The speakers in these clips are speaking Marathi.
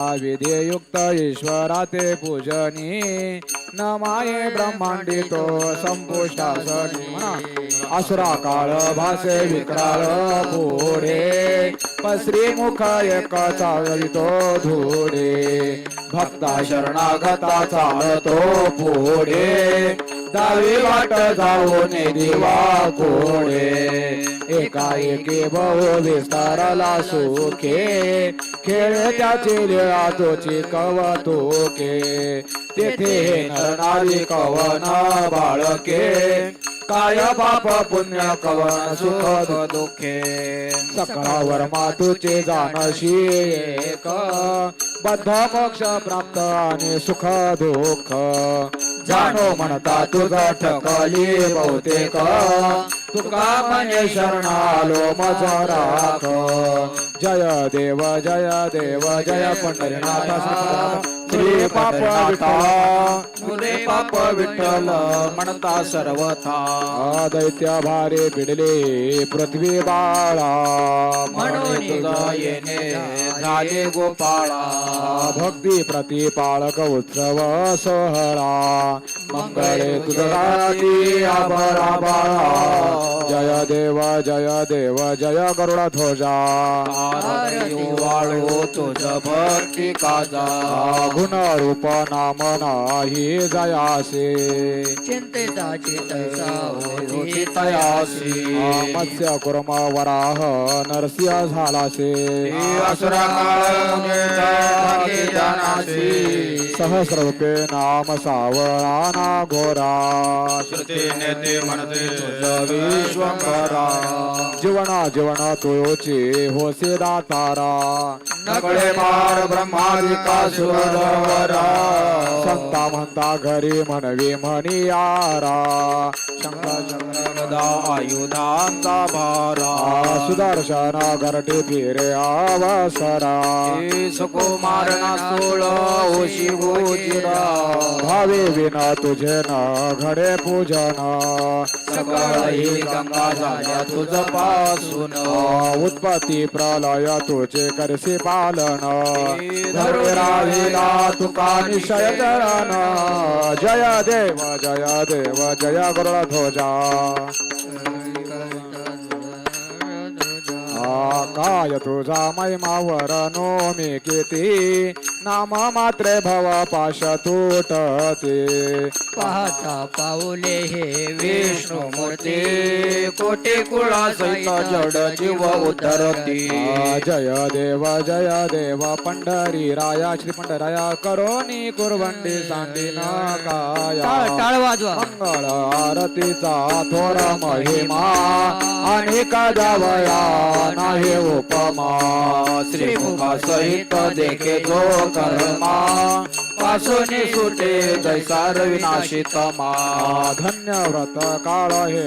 विधियुक्त ईश्वरा ते पूजनी न माये ब्रह्मांडी तो संपुष्टासनी असुरा काळ भासे विक्राळ पुढे पसरी मुख एक चालतो धुडे भक्ता शरणागता चालतो पुढे दावी वाट जाऊन दिवा कोडे एकाएकी बहु विस्तारला सुखे. खेळ त्याचे लिळा तोची कवतुके. तेथे हे कवन बाळके. काय पाप पुण्य कवन सुख दुखे. सकळावर मातुचे जाणशी एक. बद्ध मोक्ष प्राप्त आणि सुख दुःख. जाणो म्हणता तुझा ठकली बहुतेक. तुका म्हणे शरणालो मजा राख. जय देव जय देव जय पंढरीनाथ श्री पाप विठ्ठल. मुले पाप विठ्ठल. म्हणता सर्वथा. दैत्य भारे भिडले पृथ्वी बाळा. म्हणून येणे झाले गोपाळा. भक्ती प्रतिपाळक उत्सव सोहळा. मंगळे तुझी आभरा बाळा. जय देव जय देव जय गरुड ध्वजा. वाळो तुझ भक्ती काजा. गुण रूप नाम नाही जयासे चिंतेचा चितसा होती तयासी मत्स्य कुर्म वराह नरसिंह झालासे असुरा सहस्र रूपे नाम सावळा ना घोरा। श्रुतीने ते म्हणते विश्वंभरा। जीवना जीवन तुळोचे होसे दातारा। नकळे मार ब्रह्मादिका सुरवरा संता म्हणता घरी म्हणवी म्हणियारा शंका गदा आयुधांचा भारा। सुदर्शन घरटे फिरे अवसरा सुकुमार ना सोळ ओशी गोजिरा भावे विना तुझे न घडे पूजन. सकळ गंगा झाल्या तुझपासून उत्पत्ती प्रलय तुझे करसे पालन. धरुणी राहिला तुका निशय चरण जय देव जय देव जय गरुड ध्वजा. आ, काय तुझा महिमावर नो मी किती? नाम मात्रे भव पाश तुटते पाहता पाऊले हे विष्णू मूर्ती. कोटी कुळा सहित जड जीव उतरती. जय देव जय देव पंढरी राया श्री पंढराया करोनी कुरवंडी सांडी टाळ काया टाळ वाजवा. मंगळ आरतीचा थोर महिमा आणि जावया नाही उपमा. श्रीमुखा सहित देखे जो कर्मा पासून सुटे जैसार विनाशित मा धन्य व्रत काळ हे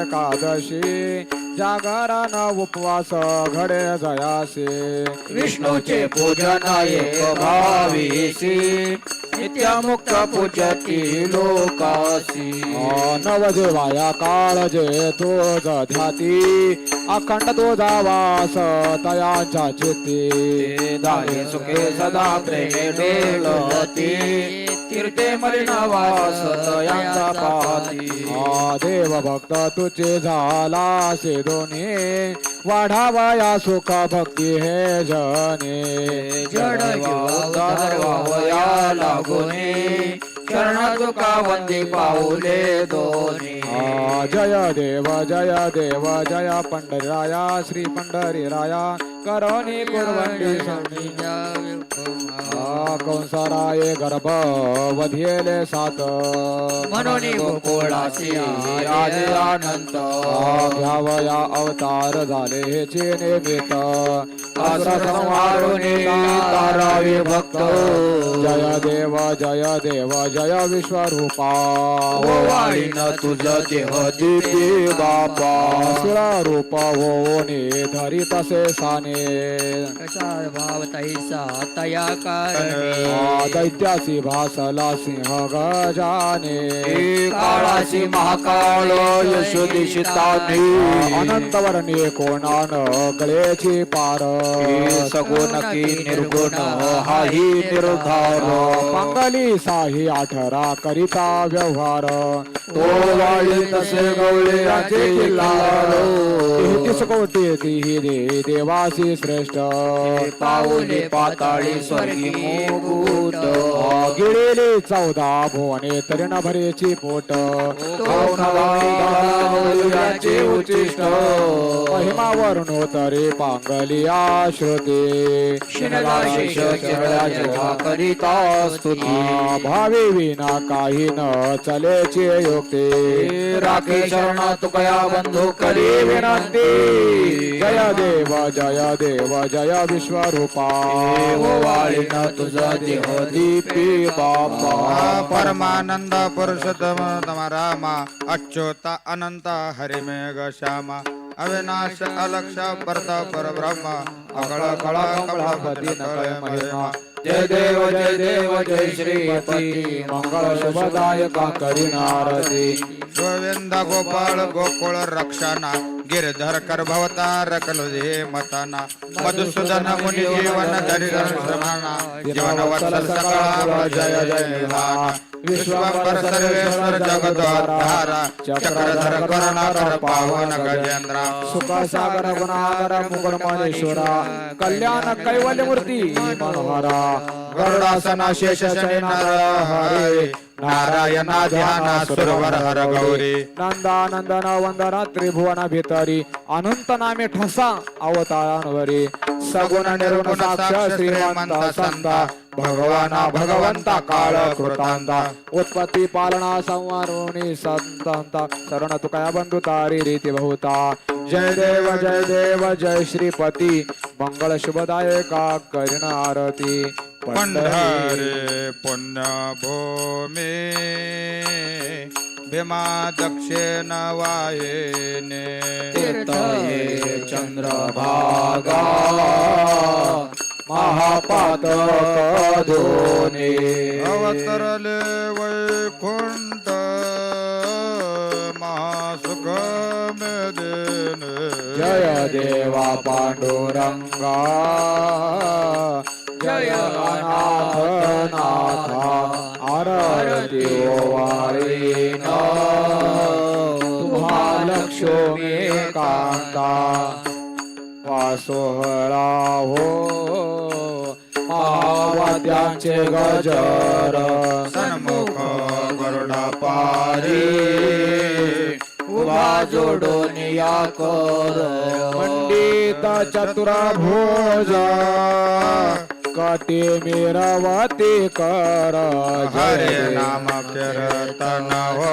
एकादशी जागरण उपवास घडे जयासे। विष्णूचे पूजन एक भावीसी नित्य मुक्त पूजती लोकासी नवदेवाया काळ जे तुझ ध्याती अखंड तुझा वास तयाच्या चित्ती दारे सुखे सदा प्रेमे डोलती तीर्थे मलिन वास यांचा पाती. देव भक्त तुझे झाला से दोन्ही. वाढावया सुख भक्ती हे जने. जड उद्धार व्हावया लागोने. शरण तुका वंदी पाऊले दोन्ही. जय देव जय देव जय पंढरीराया श्री पंढरीराया करोनी कुरवंडी कंसाराये गर्भ वधियेले सात. म्हणून गोकुळासी अनंत. आ, घ्यावया अवतार झाले निमित्त असं संहारुनी तारावे भक्त. जय देव जय देव जय विश्वरूपा. तुझ देह दिपी बापा सुरा रूप होने धरी तसे साने कसा भाव तैसा तया कारणे दैत्यासी भासला सिंह गजाने काळासी महाकाळ यशोदिशिताने अनंत वर्णी कोणान गळेची पार सगुण की निर्गुण हाही निर्धार मंगली साही आठरा करिता व्यवहार तो वाळी तसे गवळे तेहतीस कोटी दे देवासी श्रेष्ठ? पाऊले पाताळी स्वर्गी मुकुट. गिळेले चौदा भुवने तरी न भरेची पोट याचे उच्चिष्ट महिमा वरुण तरी पांगलिया श्रुती. शिनगाशेष चरळा जगा करिता स्तुती भावी विना काही न चलेचे युक्ती. राखे शरणा तुकया बंधू करी विनंती। जय देव जय देव जय विश्वरूपा। वाळीन तुझा देह दीपी बापा। परमानंद पुरुषोत्तम तम राम अच्युत अनंत हरिमेघ श्याम। अविनाश अलक्ष परत अगल अकळ कळा कमलापती नकळ महिमा। जय देव जय देव जय श्रीपती। मंगळ शुभदायका करीनारती गोविंद गोपाळ गोकुळ रक्षणा गिरधर कर भवतार कलुजे मताना मधुसूदन मुनी जीवन धरी श्रमाना जीवन वत्सल सकळा जय जय निधाना विश्वंबर सर्वेश्वर जगद्धारा चक्रधर करुणाकर पावन गजेंद्र। सुख सागर गुणागर मुकुट महेश्वरा कल्याण कैवल्य मूर्ती मनोहरा। गरुडासना शेष शनी हरे। नारायणा ध्याना सुरवर हर गौरी। नंदानंदन वंदना त्रिभुवन भितरी। अनंत नामे ठसा अवतारांवरी। सगुण निर्गुण साक्ष श्रीमंत संता भगवाना भगवंता काळ कृतांता। उत्पत्ती पालना संवारोणी संतांता। शरण तुकया बंधू तारी रीती बहुता। जय देव जय देव जय श्रीपती। मंगळ शुभदायका करीन आरती। पंढरे पुण्यभूमी भीमा दक्षिण वाहिने. तीर्थये चंद्रभागा महापातक दोने अवतरले वैकुंठ महासुख मेदिने जय देवा पांडुरंगा जय अनाथ नाथा आरती ओवाळीन तुम्हा लक्ष्मी कांता वासोहरा हो महावाद्यांचे गजर सन्मुख गरुडा पारी उभा जोडून या कर पंडित चतुर भोज कटी मिरवती कर हरे नाम कीर्तन हो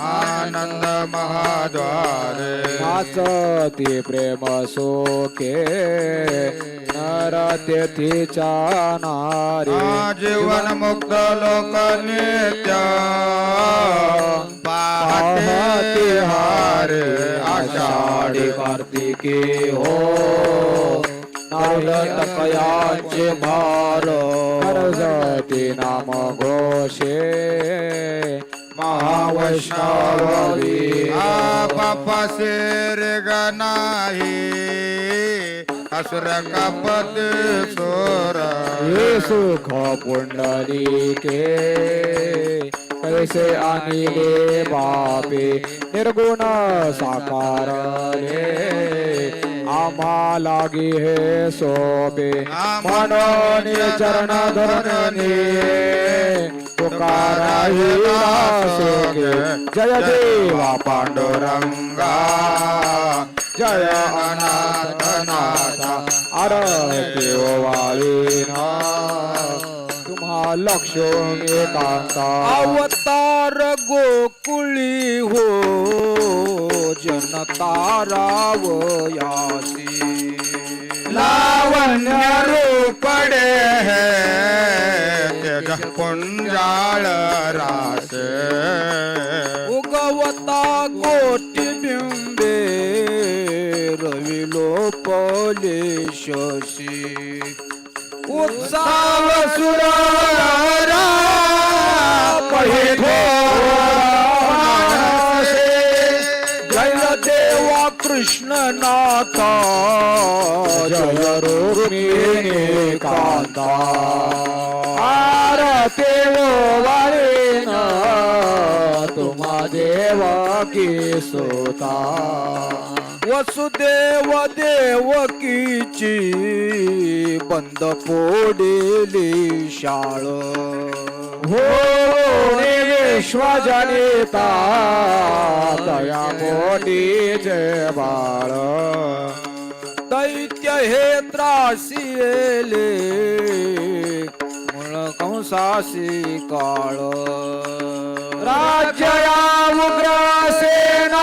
आनंद महाद्वारे। नाचती प्रेम सोके नर तेथीच्या नारी जीवन मुक्त लोक नित्य। पाहते हारे आषाढी आषाढी कार्तिकी हो। नारदकयाचे भार कर्जती नाम घोषे। महावैष्णवी। बापा शेर गनाही। असुर कपत सोर। सुख पुंडलिके कैसे आणिले बापे निर्गुण साकारले। आम्हा लागी हे सोपे. म्हणून चरण धरणे. तुकारा सोगे जय देवा पांडुरंगा. जय अनाथ नाथा ओवाळीना तुम्हा लक्ष्मी कांता अवतार गोकुळी हो जनतारावयासी। लावण्य रूपडे है पुंजाळ रासे। उगवता कोटी बिंबे रवी लोपले शशी उत्साह सुरारा पहिलो मानसे जय देवा कृष्ण ना नाथा जय रुक्मिणी कांता आरते वाळेन तुम्हा देवा की सोता। वसुदेव देवकीची बंद पोडेली शाळ. हो विश्वजनिता दया पोटीचे बाळ दैत्य हे त्रासिले कंसासी काळ। राज्या उग्रसेना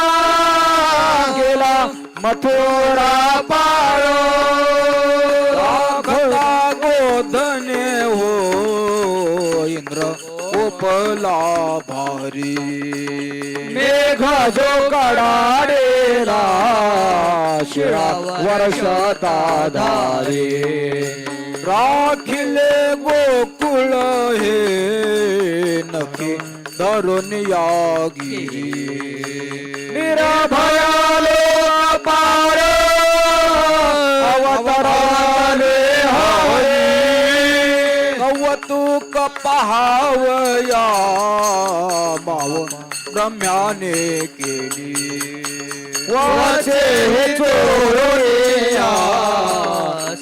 गेला मथुरा पाळ। राखला गोधने हो इंद्र उपला भारी। मेघ जो कडाडेला शिळा वर्षता धारे राखिले गोकुळ हे नखे धरून या गिरी निराभयालो पार अवतराले हरे। कौतुक पहावया माव ब्रह्म्याने केली। वाचे हे चोरया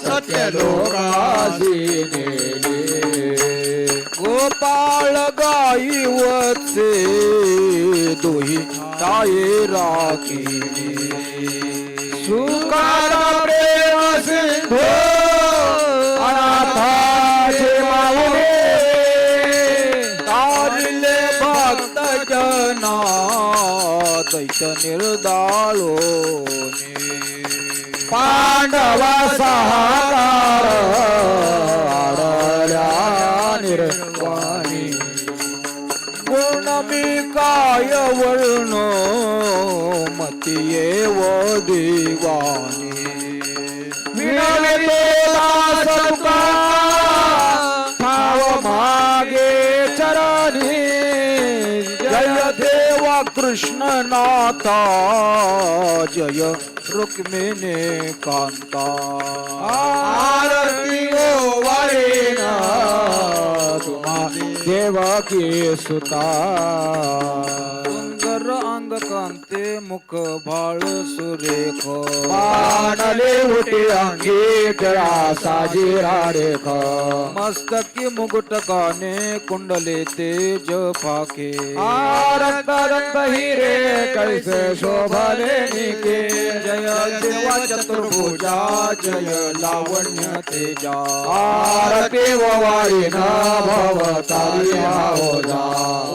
सत्य लोकासी नेले गोपाळ गाई वचे दोही ताये राखी. सुकारा प्रेम सिंधू अनाथाचे माऊले. तारिले भक्त जना दैत निर्दाळो पांडवा सहाकार काय वर्ण मतिये व दिवाणी विनवते दास ठाव मागे चरणी जय देवा कृष्ण नाथा जय रुक्मिणी कांता आरती वारेना तुम्हा देवकी सुता सुंदर अंग कांते मुख भाळ सुरेख पाणले उटी अंगी टिळा साजिरा रेख मस्तकी मुकुट काने कुंडले तेज फाके रक्त रक्त हिरे कैसे शोभले निके. जय देवा चतुर्भुजा जय लावण्य तेजा. आरती वारी ना भवतारी ओजा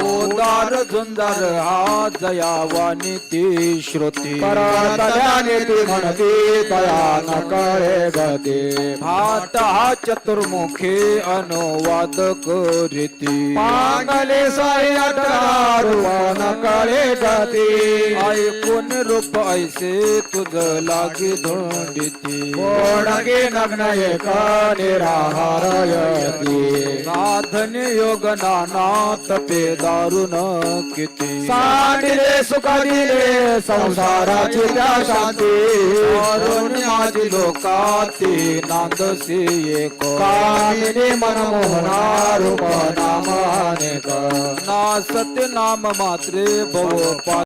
ओदार झुंजार हा जयावानी ती श्रुती करतल्याने ती म्हणती तया न कळे गती। भाट हा चतुर्मुखी अनुवाद करीती। पांगले साई अठरा न कळे गती। ऐकून रूप ऐसे तुझ लागी धोंडिती। ओढगे नग्न एक निराहारयती। साधने योग नाना तपे दारुण किती। सांडिले सुख दिले संसाराची त्या शांती. माझी लोकाती नांदसी एक कामिनी मनमोहना रूप नाम अनेक नासते नाम मात्रे भव